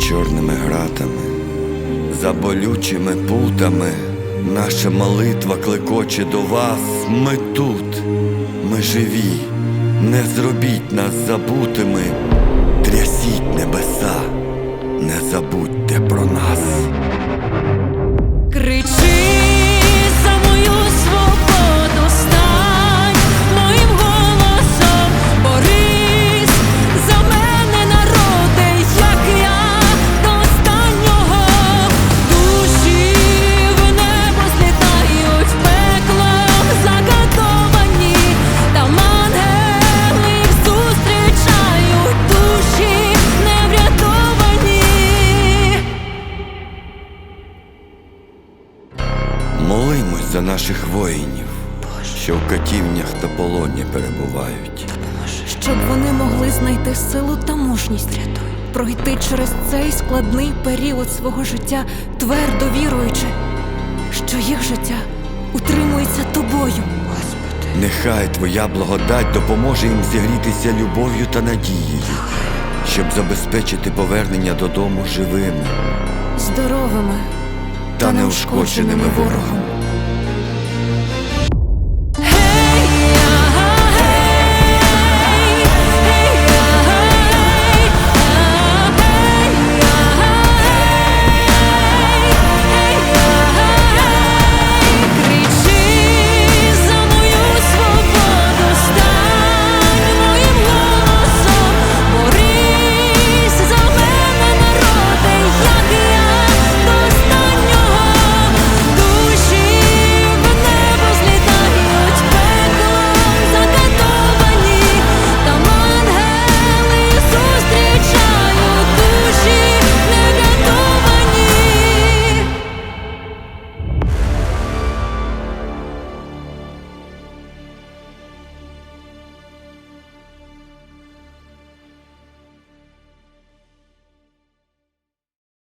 Чорними гратами, за болючими путами, наша молитва клекоче до вас. Ми тут, ми живі, не зробіть нас забутими, трясіть за наших воїнів, що в катівнях та полоні перебувають. щоб вони могли знайти силу та мужність, пройти через цей складний період свого життя, твердо віруючи, що їх життя утримується тобою. Нехай Твоя благодать допоможе їм зігрітися любов'ю та надією, щоб забезпечити повернення додому живими Здоровими та неушкодженими ворогом.